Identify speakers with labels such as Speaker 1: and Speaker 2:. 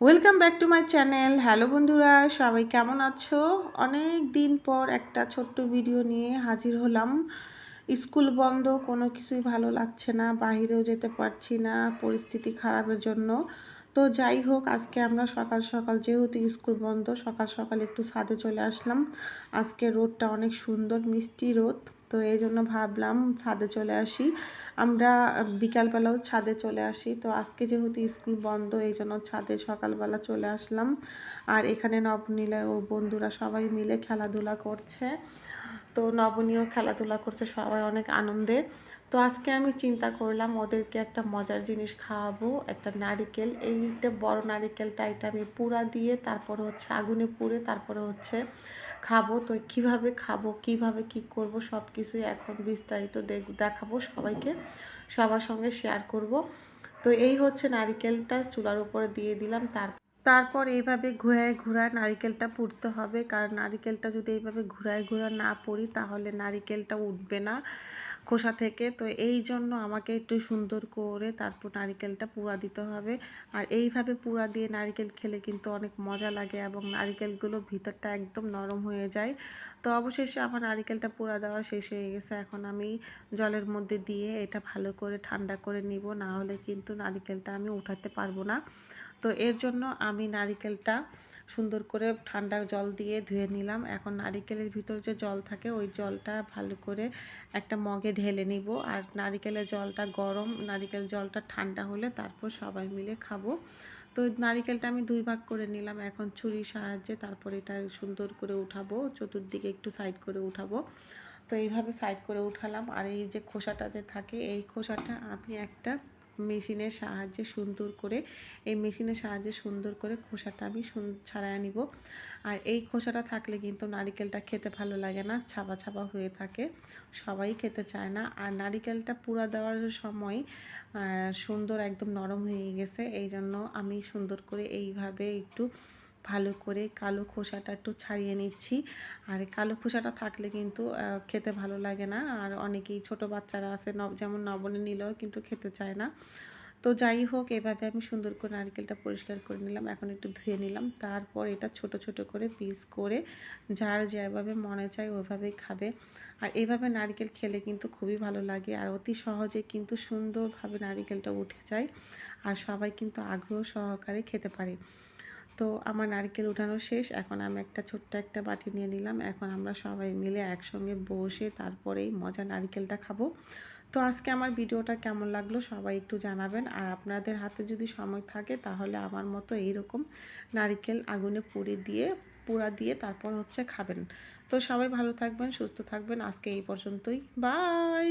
Speaker 1: Welcome back to my channel hello বন্ধুরা, সবাই কেমন আছো? অনেক দিন পর একটা ছোট্ট ভিডিও নিয়ে হাজির হলাম। স্কুল বন্ধ, কোনো কিছুই ভালো লাগছে না বাহিরেও যেতে পারছি না, পরিস্থিতি খারাপের জন্য। তো যাই হোক, আজকে আমরা সকাল সকাল যেহেতু স্কুল বন্ধ, সকাল সকাল একটু ছাদে চলে আসলাম। আজকে রোদটা অনেক সুন্দর, মিষ্টি রোদ, তো এই জন্য ভাবলাম ছাদে চলে আসি। আমরা বিকালবেলাও ছাদে চলে আসি, তো আজকে যেহেতু স্কুল বন্ধ, এই জন্য ছাদে সকালবেলা চলে আসলাম। আর এখানে নবনীলা ও বন্ধুরা সবাই মিলে খেলাধুলা করছে। তো নবনীয় খেলাধুলা করছে সবাই অনেক আনন্দে। তো আজকে আমি চিন্তা করলাম ওদেরকে একটা মজার জিনিস খাওয়াবো, একটা নারিকেল। এইটা বড় নারিকেলটা এটা আমি পুরা দিয়ে তারপরে হচ্ছে আগুনে পুড়ে তারপরে হচ্ছে খাব। তো কীভাবে খাব, কীভাবে কি করব সব কিছুই এখন বিস্তারিত দেখাবো সবাইকে, সবার সঙ্গে শেয়ার করব। তো এই হচ্ছে নারিকেলটা চুলার উপরে দিয়ে দিলাম, তার তারপর এইভাবে ঘুরায় ঘুরায় নারিকেলটা পুড়তে হবে। কারণ নারিকেলটা যদি এইভাবে ঘুরায় ঘুরা না পড়ি, তাহলে নারিকেলটা উঠবে না। খোসা থেকে। তো এই জন্য আমাকে একটু সুন্দর করে তারপর নারিকেলটা পুরা দিতে হবে। আর এইভাবে পুরা দিয়ে নারিকেল খেলে কিন্তু অনেক মজা লাগে এবং নারিকেলগুলো ভিতরটা একদম নরম হয়ে যায়। তো অবশেষে আমার নারিকেলটা পুরা দেওয়া শেষ হয়ে গেছে। এখন আমি জলের মধ্যে দিয়ে এটা ভালো করে ঠান্ডা করে নিব। না হলে কিন্তু নারিকেলটা আমি উঠাতে পারব না। তো এর জন্য আমি নারিকেলটা সুন্দর করে ঠান্ডা জল দিয়ে ধুয়ে নিলাম। এখন নারিকেলের ভিতর যে জল থাকে, ওই জলটা ভালো করে একটা মগে ঢেলে নিব। আর নারিকেলের জলটা গরম, নারিকেল জলটা ঠান্ডা হলে তারপর সবাই মিলে খাব। তো নারিকেলটা আমি দুই ভাগ করে নিলাম। এখন ছুরির সাহায্যে তারপর এটা সুন্দর করে উঠাবো, চতুর্দিকে একটু সাইড করে উঠাবো। তো এইভাবে সাইড করে উঠালাম। আর এই যে খোসাটা যে থাকে, এই খোসাটা আমি একটা মেশিনের সাহায্যে সুন্দর করে, এই মেশিনের সাহায্যে সুন্দর করে খোসাটা আমি ছাড়াইয়া নিব। আর এই খোসাটা থাকলে কিন্তু নারিকেলটা খেতে ভালো লাগে না, ছাপা ছাপা হয়ে থাকে। সবাই খেতে চায় না। আর নারিকেলটা পুরা দেওয়ার সময় সুন্দর একদম নরম হয়ে গেছে। এই জন্য আমি সুন্দর করে এইভাবে একটু ভালো করে কালো খোসাটা একটু ছাড়িয়ে নিচ্ছি। আর কালো খোসাটা থাকলে কিন্তু খেতে ভালো লাগে না। আর অনেকেই ছোট বাচ্চারা আছে যেমন নবনে নিলেও কিন্তু খেতে চায় না। তো যাই হোক, এভাবে আমি সুন্দর করে নারকেলটা পরিষ্কার করে নিলাম। এখন একটু ধুয়ে নিলাম। তারপর এটা ছোট ছোট করে পিস করে যার যেভাবে মনে চায় ওইভাবেই খাবে। আর এভাবে নারকেল খেলে কিন্তু খুবই ভালো লাগে। আর অতি সহজে কিন্তু সুন্দরভাবে নারিকেলটা উঠে যায়। আর সবাই কিন্তু আগ্রহ সহকারে খেতে পারে। তো আমার নারকেল উঠানো শেষ। এখন আমি একটা ছোট্ট একটা বাটি নিয়ে নিলাম। এখন আমরা সবাই মিলে একসঙ্গে বসে তারপরেই মজা নারকেলটা খাব। তো আজকে আমার ভিডিওটা কেমন লাগল সবাই একটু জানাবেন। আর আপনাদের হাতে যদি সময় থাকে তাহলে আমার মতো এইরকম নারিকেল আগুনে পুড়ে দিয়ে পুরা দিয়ে তারপর হচ্ছে খাবেন। তো সবাই ভালো থাকবেন, সুস্থ থাকবেন। আজকে এই পর্যন্তই। বাই!